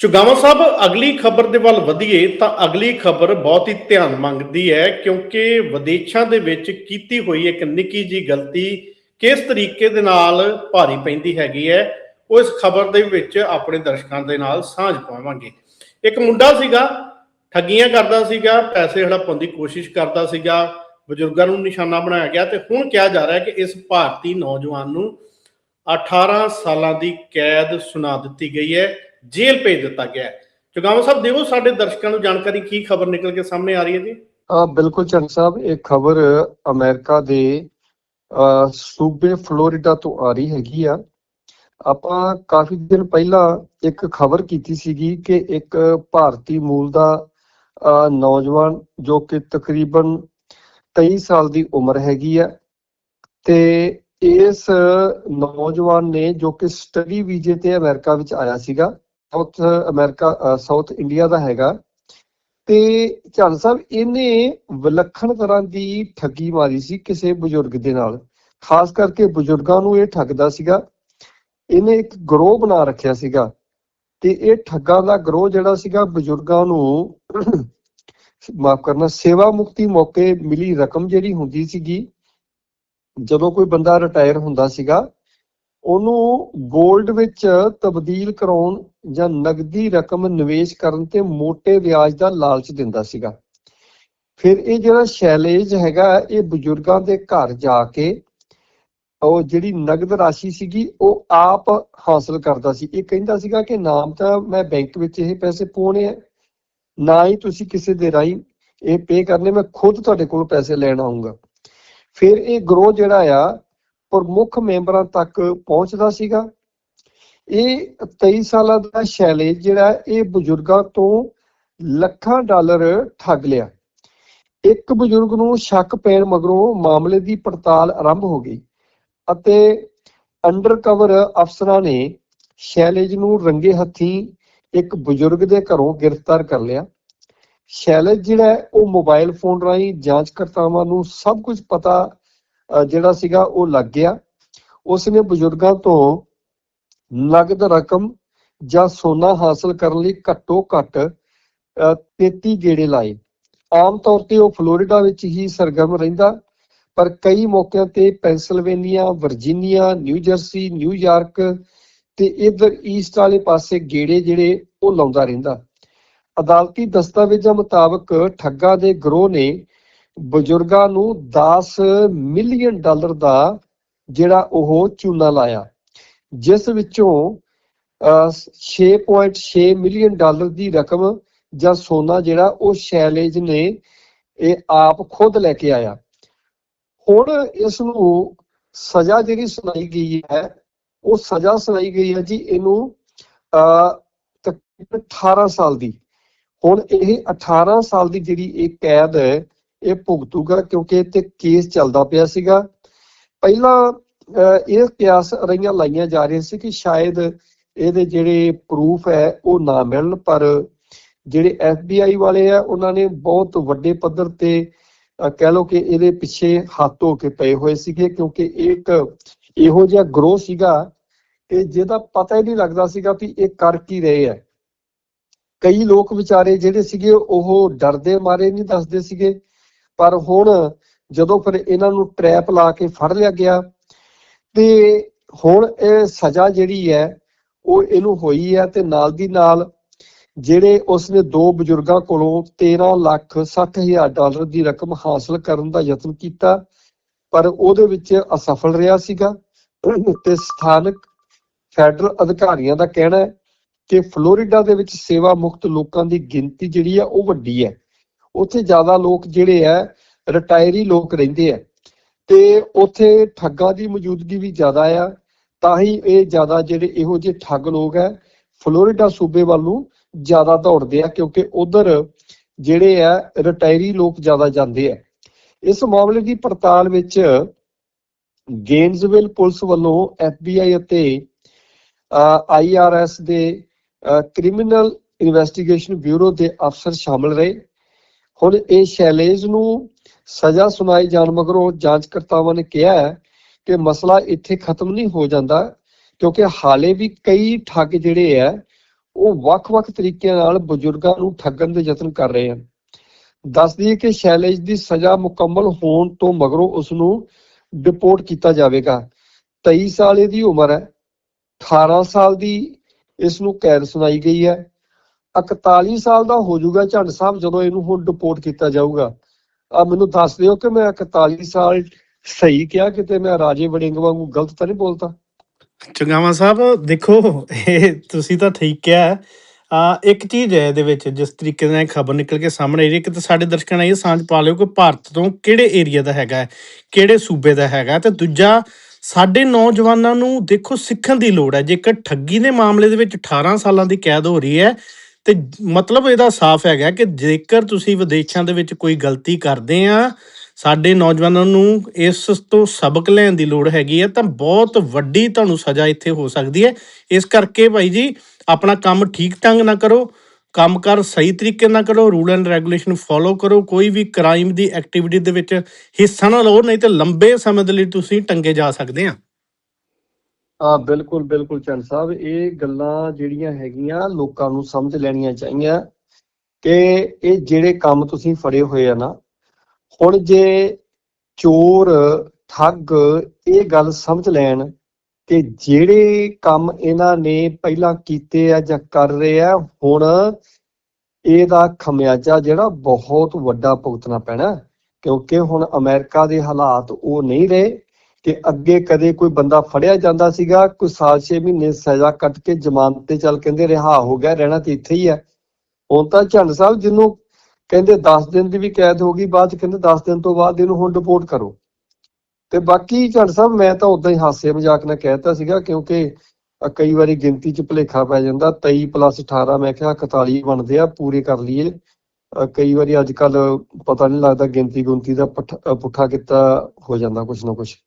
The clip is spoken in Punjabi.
ਚੁਗਾਵਾ ਸਾਹਿਬ, ਅਗਲੀ ਖਬਰ ਦੇ ਵੱਲ ਵਧੀਏ ਤਾਂ ਅਗਲੀ ਖਬਰ ਬਹੁਤ ਹੀ ਧਿਆਨ ਮੰਗਦੀ ਹੈ ਕਿਉਂਕਿ ਵਿਦੇਸ਼ਾਂ ਦੇ ਵਿੱਚ ਕੀਤੀ ਹੋਈ ਇੱਕ ਨਿੱਕੀ ਜੀ ਗਲਤੀ ਕਿਸ ਤਰੀਕੇ ਦੇ ਨਾਲ ਭਾਰੀ ਪੈਂਦੀ ਹੈਗੀ ਹੈ, ਉਹ ਇਸ ਖਬਰ ਦੇ ਵਿੱਚ ਆਪਣੇ ਦਰਸ਼ਕਾਂ ਦੇ ਨਾਲ ਸਾਂਝ ਪਾਵਾਂਗੇ। ਇੱਕ ਮੁੰਡਾ ਸੀਗਾ, ਠੱਗੀਆਂ ਕਰਦਾ ਸੀਗਾ, ਪੈਸੇ ਹੜਪਣ ਦੀ ਕੋਸ਼ਿਸ਼ ਕਰਦਾ ਸੀਗਾ, ਬਜ਼ੁਰਗਾਂ ਨੂੰ ਨਿਸ਼ਾਨਾ ਬਣਾਇਆ ਗਿਆ ਤੇ ਹੁਣ ਕਿਹਾ ਜਾ ਰਿਹਾ ਹੈ ਕਿ ਇਸ ਭਾਰਤੀ ਨੌਜਵਾਨ ਨੂੰ 18 ਸਾਲਾਂ ਦੀ ਕੈਦ ਸੁਣਾ ਦਿੱਤੀ ਗਈ ਹੈ। ਜੇਲ੍ਹ ਭੇਜ ਦਿੱਤਾ ਗਿਆ ਹੈ। ਚੁਗਾਵਾ ਸਾਹਿਬ ਦਿਓ ਸਾਡੇ ਦਰਸ਼ਕਾਂ ਨੂੰ ਜਾਣਕਾਰੀ ਕੀ ਖਬਰ ਨਿਕਲ ਕੇ ਸਾਹਮਣੇ ਆ ਰਹੀ ਹੈ ਜੀ? ਆ ਬਿਲਕੁਲ ਚੰਦ ਸਾਹਿਬ ਇਹ ਖਬਰ ਅਮਰੀਕਾ ਦੇ ਸੂਬੇ ਫਲੋਰੀਡਾ ਤੋਂ ਆ ਰਹੀ ਹੈਗੀ ਆ। ਆਪਾਂ ਕਾਫੀ ਦਿਨ ਪਹਿਲਾਂ ਇੱਕ ਖਬਰ ਕੀਤੀ ਸੀਗੀ ਕਿ ਇੱਕ ਭਾਰਤੀ ਮੂਲ ਦਾ ਅ, ਨੌਜਵਾਨ ਜੋ ਕਿ ਤਕਰੀਬਨ 23 ਸਾਲ ਦੀ ਉਮਰ ਹੈਗੀ ਆ ਤੇ ਇਸ ਨੌਜਵਾਨ ਨੇ ਜੋ ਕਿ ਸਟੱਡੀ ਵੀਜ਼ੇ ਤੇ ਅਮਰੀਕਾ ਵਿੱਚ ਆਇਆ ਸੀਗਾ। ਸਾਊਥ ਅਮਰੀਕਾ ਸਾਊਥ ਇੰਡੀਆ ਦਾ ਹੈਗਾ। ਤੇ ਝੱਲ ਸਾਹਿਬ, ਇਹਨੇ ਵਿਲੱਖਣ ਤਰ੍ਹਾਂ ਦੀ ਠੱਗੀ ਮਾਰੀ ਸੀ ਕਿਸੇ ਬਜ਼ੁਰਗ ਦੇ ਨਾਲ। ਖਾਸ ਕਰਕੇ ਬਜ਼ੁਰਗਾਂ ਨੂੰ ਇਹ ਠੱਗਦਾ ਸੀਗਾ। ਇਹਨੇ ਇੱਕ ਗਰੋਹ ਬਣਾ ਰੱਖਿਆ ਸੀਗਾ। ਤੇ ਇਹ ਠੱਗਾਂ ਦਾ ਗਰੋਹ ਜਿਹੜਾ ਸੀਗਾ, ਬਜ਼ੁਰਗਾਂ ਨੂੰ ਮਾਫ ਕਰਨਾ, ਸੇਵਾ ਮੁਕਤੀ ਮੌਕੇ ਮਿਲੀ ਰਕਮ ਜਿਹੜੀ ਹੁੰਦੀ ਸੀਗੀ। ਜਦੋਂ ਕੋਈ ਬੰਦਾ ਰਿਟਾਇਰ ਹੁੰਦਾ ਸੀਗਾ ਉਹਨੂੰ ਗੋਲਡ ਵਿੱਚ ਤਬਦੀਲ ਕਰਾਉਣ ਜਾਂ ਨਗਦੀ ਰਕਮ ਨਿਵੇਸ਼ ਕਰਨ ਤੇ ਮੋٹے ਵਿਆਜ ਦਾ ਲਾਲਚ ਦਿੰਦਾ ਸੀਗਾ। ਫਿਰ ਇਹ ਜਿਹੜਾ ਸ਼ੈਲੇਜ ਹੈਗਾ, ਇਹ ਬਜ਼ੁਰਗਾਂ ਦੇ ਘਰ ਜਾ ਕੇ ਉਹ ਜਿਹੜੀ ਨਗਦ ਰਾਸ਼ੀ ਸੀਗੀ, ਉਹ ਆਪ ਹਾਸਲ ਕਰਦਾ ਸੀ। ਇਹ ਕਹਿੰਦਾ ਸੀਗਾ ਕਿ ਨਾਮ ਤਾਂ ਮੈਂ ਬੈਂਕ ਵਿੱਚ ਇਹ ਪੈਸੇ ਪਾਉਣੇ ਆ। ਨਾ ਹੀ ਤੁਸੀਂ ਕਿਸੇ ਦੇ ਰਾਹੀਂ ਇਹ ਪੇ ਕਰਨੇ, ਮੈਂ ਖੁਦ ਤੁਹਾਡੇ ਕੋਲ ਪੈਸੇ ਲੈਣ ਆਉਂਗਾ ਫਿਰ ਇਹ ਗਰੋਹ ਜਿਹੜਾ ਆ ਪ੍ਰਮੁੱਖ ਮੈਂਬਰਾਂ ਤੱਕ ਪਹੁੰਚਦਾ ਸੀਗਾ। ਇਹ 23 ਸਾਲਾਂ ਦਾ ਸ਼ੈਲੇਜ ਜਿਹੜਾ ਇਹ ਬਜ਼ੁਰਗਾਂ ਤੋਂ ਲੱਖਾਂ ਡਾਲਰ ਠੱਗ ਲਿਆ। ਇੱਕ ਬਜ਼ੁਰਗ ਨੂੰ ਸ਼ੱਕ ਪੈਣ ਮਗਰੋਂ ਮਾਮਲੇ ਦੀ ਪੜਤਾਲ ਆਰੰਭ ਹੋ ਗਈ ਅਤੇ ਅੰਡਰਕਵਰ ਅਫਸਰਾਂ ਨੇ ਸ਼ੈਲੇਜ ਨੂੰ ਰੰਗੇ ਹੱਥੀਂ ਇੱਕ ਬਜ਼ੁਰਗ ਦੇ ਘਰੋਂ ਗ੍ਰਿਫਤਾਰ ਕਰ ਲਿਆ। ਸ਼ੈਲੇਜ ਜਿਹੜਾ ਹੈ, ਉਹ ਮੋਬਾਈਲ ਫੋਨ ਰਾਹੀਂ ਜਾਂਚਕਰਤਾਵਾਂ ਨੂੰ ਸਭ ਕੁਝ ਪਤਾ ਜਿਹੜਾ ਸੀਗਾ ਉਹ ਲੱਗ ਗਿਆ। ਉਸ ਨੇ ਬਜ਼ੁਰਗਾਂ ਤੋਂ ਨਗਦ ਰਕਮ ਜਾਂ ਸੋਨਾ ਹਾਸਲ ਕਰਨ ਲਈ ਘੱਟੋ ਘੱਟ 33 ਗੇੜੇ ਲਾਏ। ਆਮ ਤੌਰ ਤੇ ਉਹ ਫਲੋਰੀਡਾ ਵਿੱਚ ਹੀ ਸਰਗਰਮ ਰਹਿੰਦਾ, ਪਰ ਕਈ ਮੌਕਿਆਂ ਤੇ Pennsylvania Virginia, New Jersey New York ਤੇ ਇਧਰ ਈਸਟ ਵਾਲੇ ਪਾਸੇ ਗੇੜੇ ਜਿਹੜੇ ਉਹ ਲਾਉਂਦਾ ਰਹਿੰਦਾ। ਅਦਾਲਤੀ ਦਸਤਾਵੇਜ਼ਾਂ ਮੁਤਾਬਕ ਠੱਗਾ ਦੇ ਗਰੋਹ ਨੇ ਬਜ਼ੁਰਗਾਂ ਨੂੰ 10 ਮਿਲੀਅਨ ਡਾਲਰ ਦਾ ਜਿਹੜਾ ਉਹ ਚੂਨਾ ਲਾਇਆ, ਜਿਸ ਵਿੱਚੋਂ 6.6 ਮਿਲੀਅਨ ਡਾਲਰ ਦੀ ਰਕਮ ਜਾਂ ਸੋਨਾ ਜਿਹੜਾ ਉਹ ਸ਼ੈਲੇਜ ਨੇ ਇਹ ਆਪ ਖੁਦ ਲੈ ਕੇ ਆਇਆ। ਹੁਣ ਇਸ ਨੂੰ ਸਜ਼ਾ ਜਿਹੜੀ ਸੁਣਾਈ ਗਈ ਹੈ, ਉਹ ਸਜ਼ਾ ਸੁਣਾਈ ਗਈ ਹੈ ਜੀ ਇਹਨੂੰ ਅ ਤਕਰੀਬਨ 18 ਸਾਲ ਦੀ। ਹੁਣ ਇਹ 18 ਸਾਲ ਦੀ ਜਿਹੜੀ ਇਹ ਕੈਦ ਹੈ ਇਹ ਭੁਗਤੂਗਾ ਕਿਉਂਕਿ ਇਹ ਤੇ ਕੇਸ ਚੱਲਦਾ ਪਿਆ ਸੀਗਾ। ਪਹਿਲਾਂ ਇਹ ਕਿਆਸ ਰਹੀਆਂ ਲਾਈਆਂ ਜਾ ਰਹੀਆਂ ਸੀ ਕਿ ਸ਼ਾਇਦ ਇਹਦੇ ਜਿਹੜੇ ਪ੍ਰੂਫ ਹੈ ਉਹ ਨਾ ਮਿਲਣ, ਪਰ ਜਿਹੜੇ FBI ਵਾਲੇ ਆ, ਉਹਨਾਂ ਨੇ ਬਹੁਤ ਵੱਡੇ ਪੱਧਰ ਤੇ ਕਹਿ ਲਓ ਕਿ ਇਹਦੇ ਪਿੱਛੇ ਹੱਥ ਧੋ ਕੇ ਪਏ ਹੋਏ ਸੀਗੇ, ਕਿਉਂਕਿ ਇਹ ਇੱਕ ਇਹੋ ਜਿਹਾ ਗਰੋਹ ਸੀਗਾ ਕਿ ਜਿਹਦਾ ਪਤਾ ਹੀ ਨਹੀਂ ਲੱਗਦਾ ਸੀਗਾ ਵੀ ਇਹ ਕਰ ਕੀ ਰਹੇ ਆ। ਕਈ ਲੋਕ ਵਿਚਾਰੇ ਜਿਹੜੇ ਸੀਗੇ, ਉਹ ਡਰਦੇ ਮਾਰੇ ਨਹੀਂ ਦੱਸਦੇ ਸੀਗੇ। ਪਰ ਹੁਣ ਜਦੋਂ ਫਿਰ ਇਹਨਾਂ ਨੂੰ ਟ੍ਰੈਪ ਲਾ ਕੇ ਫੜ ਲਿਆ ਗਿਆ ਤੇ ਹੁਣ ਇਹ ਸਜ਼ਾ ਜਿਹੜੀ ਹੈ, ਉਹ ਇਹਨੂੰ ਹੋਈ ਹੈ ਤੇ ਨਾਲ ਦੀ ਨਾਲ ਜਿਹੜੇ ਉਸਨੇ ਦੋ ਬਜ਼ੁਰਗਾਂ ਕੋਲੋਂ 13 ਲੱਖ 60 ਹਜ਼ਾਰ ਡਾਲਰ ਦੀ ਰਕਮ ਹਾਸਲ ਕਰਨ ਦਾ ਯਤਨ ਕੀਤਾ, ਪਰ ਉਹਦੇ ਵਿੱਚ ਅਸਫਲ ਰਿਹਾ ਸੀਗਾ। ਤੇ ਸਥਾਨਕ ਫੈਡਰਲ ਅਧਿਕਾਰੀਆਂ ਦਾ ਕਹਿਣਾ ਹੈ ਕਿ ਫਲੋਰੀਡਾ ਦੇ ਵਿੱਚ ਸੇਵਾ ਮੁਕਤ ਲੋਕਾਂ ਦੀ ਗਿਣਤੀ ਜਿਹੜੀ ਆ ਉਹ ਵੱਡੀ ਹੈ। ਉੱਥੇ ਜ਼ਿਆਦਾ ਲੋਕ ਜਿਹੜੇ ਆ ਰਿਟਾਇਰੀ ਲੋਕ ਰਹਿੰਦੇ ਆ। ਤੇ ਉੱਥੇ ਠੱਗਾਂ ਦੀ ਮੌਜੂਦਗੀ ਵੀ ਜ਼ਿਆਦਾ ਆ। ਤਾਂ ਹੀ ਇਹ ਜ਼ਿਆਦਾ ਜਿਹੜੇ ਇਹੋ ਜਿਹੇ ਠੱਗ ਲੋਕ ਹੈ ਫਲੋਰੀਡਾ ਸੂਬੇ ਵੱਲ ਨੂੰ ਜ਼ਿਆਦਾ ਦੌੜਦੇ ਆ, ਕਿਉਂਕਿ ਉਧਰ ਜਿਹੜੇ ਆ ਰਿਟਾਇਰੀ ਲੋਕ ਜ਼ਿਆਦਾ ਜਾਂਦੇ ਆ। ਇਸ ਮਾਮਲੇ ਦੀ ਪੜਤਾਲ ਵਿੱਚ ਗੇਨਜ਼ਵਿਲ ਪੁਲਿਸ ਵੱਲੋਂ FBI ਅਤੇ ਆਈਆਰਐਸ ਦੇ ਕ੍ਰਿਮੀਨਲ ਇਨਵੈਸਟੀਗੇਸ਼ਨ ਬਿਊਰੋ ਦੇ ਅਫਸਰ ਸ਼ਾਮਲ ਰਹੇ। ਹੁਣ ਇਹ ਸ਼ੈਲੇਜ ਨੂੰ ਸਜ਼ਾ ਸੁਣਾਈ ਜਾਣ ਮਗਰੋਂ ਜਾਂਚਕਰਤਾਵਾਂ ਨੇ ਕਿਹਾ ਹੈ ਕਿ ਮਸਲਾ ਇੱਥੇ ਖਤਮ ਨਹੀਂ ਹੋ ਜਾਂਦਾ, ਕਿਉਂਕਿ ਹਾਲੇ ਵੀ ਕਈ ਠੱਗ ਜਿਹੜੇ ਆ, ਉਹ ਵੱਖ-ਵੱਖ ਤਰੀਕਿਆਂ ਨਾਲ ਬਜ਼ੁਰਗਾਂ ਨੂੰ ਠੱਗਣ ਦੇ ਯਤਨ ਕਰ ਰਹੇ ਹਨ। ਦੱਸ ਦਈਏ ਕਿ ਸ਼ੈਲੇਜ ਦੀ ਸਜ਼ਾ ਮੁਕੰਮਲ ਹੋਣ ਤੋਂ ਮਗਰੋਂ ਉਸ ਨੂੰ ਡਿਪੋਰਟ ਕੀਤਾ ਜਾਵੇਗਾ। 23 ਸਾਲ ਇਹਦੀ ਉਮਰ ਹੈ। 18 ਸਾਲ ਦੀ ਇਸ ਨੂੰ ਕੈਦ ਸੁਣਾਈ ਗਈ ਹੈ। 41 ਸਾਲ ਦਾ ਹੋ ਜਾਊਗਾ ਝੰਡ ਸਾਹਿਬ ਜਦੋਂ ਇਹਨੂੰ ਹੁਣ ਡਿਪੋਰਟ ਕੀਤਾ ਜਾਊਗਾ। ਆ ਮੈਨੂੰ ਦੱਸ ਦਿਓ ਕਿ ਮੈਂ 41 ਸਾਲ ਸਹੀ ਕਿਹਾ ਕਿਤੇ ਮੈਂ ਰਾਜੇ ਵੜਿੰਗ ਵਾਂਗੂ ਗਲਤ ਤਾਂ ਨਹੀਂ ਬੋਲਤਾ ਚੰਗਾਵਾ ਸਾਹਿਬ ਦੇਖੋ ਇਹ ਤੁਸੀਂ ਤਾਂ ਠੀਕ ਕਿਹਾ ਆ ਇੱਕ ਚੀਜ਼ ਹੈ ਇਹਦੇ ਵਿੱਚ ਜਿਸ ਤਰੀਕੇ ਨਾਲ ਖਬਰ ਨਿਕਲ ਕੇ ਸਾਹਮਣੇ ਆਈ ਹੈ ਕਿ ਤੇ ਸਾਡੇ ਦਰਸ਼ਕਾਂ ਨਾਲ ਇਹ ਸਾਂਝ ਪਾ ਲਿਓ ਕਿ ਭਾਰਤ ਤੋਂ ਕਿਹੜੇ ਏਰੀਆ ਦਾ ਹੈਗਾ ਹੈ, ਕਿਹੜੇ ਸੂਬੇ ਦਾ ਹੈਗਾ ਤੇ ਦੂਜਾ ਸਾਡੇ ਨੌਜਵਾਨਾਂ ਨੂੰ ਦੇਖੋ ਸਿੱਖਣ ਦੀ ਲੋੜ ਹੈ। ਜੇਕਰ ਠੱਗੀ ਦੇ ਮਾਮਲੇ ਦੇ ਵਿੱਚ 18 ਸਾਲਾਂ ਦੀ ਕੈਦ ਹੋ ਰਹੀ ਹੈ ਤੇ ਮਤਲਬ ਇਹਦਾ ਸਾਫ਼ ਹੈਗਾ ਕਿ ਜੇਕਰ ਤੁਸੀਂ ਵਿਦੇਸ਼ਾਂ ਦੇ ਵਿੱਚ ਕੋਈ ਗਲਤੀ ਕਰਦੇ ਆ, ਸਾਡੇ ਨੌਜਵਾਨਾਂ ਨੂੰ ਇਸ ਤੋਂ ਸਬਕ ਲੈਣ ਦੀ ਲੋੜ ਹੈਗੀ ਹੈ ਤਾਂ ਬਹੁਤ ਵੱਡੀ ਤੁਹਾਨੂੰ ਸਜ਼ਾ ਇੱਥੇ ਹੋ ਸਕਦੀ ਹੈ। ਇਸ ਕਰਕੇ ਭਾਈ ਜੀ, ਆਪਣਾ ਕੰਮ ਠੀਕ ਢੰਗ ਨਾਲ ਕਰੋ ਕੰਮਕਾਰ ਸਹੀ ਤਰੀਕੇ ਨਾਲ ਕਰੋ, ਰੂਲ ਐਂਡ ਰੈਗੂਲੇਸ਼ਨ ਫੋਲੋ ਕਰੋ, ਕੋਈ ਵੀ ਕ੍ਰਾਈਮ ਦੀ ਐਕਟੀਵਿਟੀ ਦੇ ਵਿੱਚ ਹਿੱਸਾ ਨਾ ਲਓ, ਨਹੀਂ ਤੇ ਲੰਬੇ ਸਮੇਂ ਦੇ ਲਈ ਤੁਸੀਂ ਟੰਗੇ ਜਾ ਸਕਦੇ ਆ। ਆ ਬਿਲਕੁਲ ਬਿਲਕੁਲ ਚੰਦ ਸਾਹਿਬ, ਇਹ ਗੱਲਾਂ ਜਿਹੜੀਆਂ ਹੈਗੀਆਂ ਲੋਕਾਂ ਨੂੰ ਸਮਝ ਲੈਣੀਆਂ ਚਾਹੀਦੀਆਂ ਕਿ ਇਹ ਜਿਹੜੇ ਕੰਮ ਤੁਸੀਂ ਫੜੇ ਹੋਏ ਆ ਨਾ, ਹੁਣ ਜੇ ਚੋਰ, ਠੱਗ ਇਹ ਗੱਲ ਸਮਝ ਲੈਣ ਕਿ ਜਿਹੜੇ ਕੰਮ ਇਹਨਾਂ ਨੇ ਪਹਿਲਾਂ ਕੀਤੇ ਆ ਜਾਂ ਕਰ ਰਹੇ ਆ, ਹੁਣ ਇਹਦਾ ਖਮਿਆਜਾ ਜਿਹੜਾ ਬਹੁਤ ਵੱਡਾ ਭੁਗਤਣਾ ਪੈਣਾ, ਕਿਉਂਕਿ ਹੁਣ ਅਮਰੀਕਾ ਦੇ ਹਾਲਾਤ ਉਹ ਨਹੀਂ ਰਹੇ। ਕਿ ਅੱਗੇ ਕਦੇ ਕੋਈ ਬੰਦਾ ਫੜਿਆ ਜਾਂਦਾ ਸੀਗਾ, ਕੋਈ ਸਾਲ 6 ਮਹੀਨੇ ਸਜ਼ਾ ਕੱਟ ਕੇ ਜ਼ਮਾਨਤ ਤੇ ਚੱਲ ਕਹਿੰਦੇ ਰਿਹਾ ਹੋ ਗਿਆ, ਰਹਿਣਾ ਤੇ ਇੱਥੇ ਹੀ ਹੈ। ਹੁਣ ਤਾਂ ਝੰਡ ਸਾਹਿਬ ਜਿਹਨੂੰ ਕਹਿੰਦੇ 10 ਦਿਨ ਦੀ ਵੀ ਕੈਦ ਹੋ ਗਈ, ਬਾਅਦ ਚ ਕਹਿੰਦੇ 10 ਦਿਨ ਤੋਂ ਬਾਅਦ ਇਹਨੂੰ ਹੁਣ ਰਿਪੋਰਟ ਕਰੋ। ਤੇ ਬਾਕੀ ਝੰਡ ਸਾਹਿਬ, ਮੈਂ ਤਾਂ ਉਦਾਂ ਹੀ ਹਾਸੇ ਮਜ਼ਾਕ ਨਾਲ ਕਹਿਤਾ ਸੀਗਾ, ਕਿਉਂਕਿ ਕਈ ਵਾਰੀ ਗਿਣਤੀ ਚ ਭੁਲੇਖਾ ਪੈ ਜਾਂਦਾ 23 ਪਲੱਸ 18 ਮੈਂ ਕਿਹਾ 41 ਬਣਦੇ ਆ, ਪੂਰੇ ਕਰ ਲਈਏ। ਕਈ ਵਾਰੀ ਅੱਜ ਕੱਲ ਪਤਾ ਨਹੀਂ ਲੱਗਦਾ ਗਿਣਤੀ ਗੁੰਤੀ ਦਾ ਪੁੱਠਾ ਕੀਤਾ ਹੋ ਜਾਂਦਾ ਕੁਛ ਨਾ ਕੁਛ।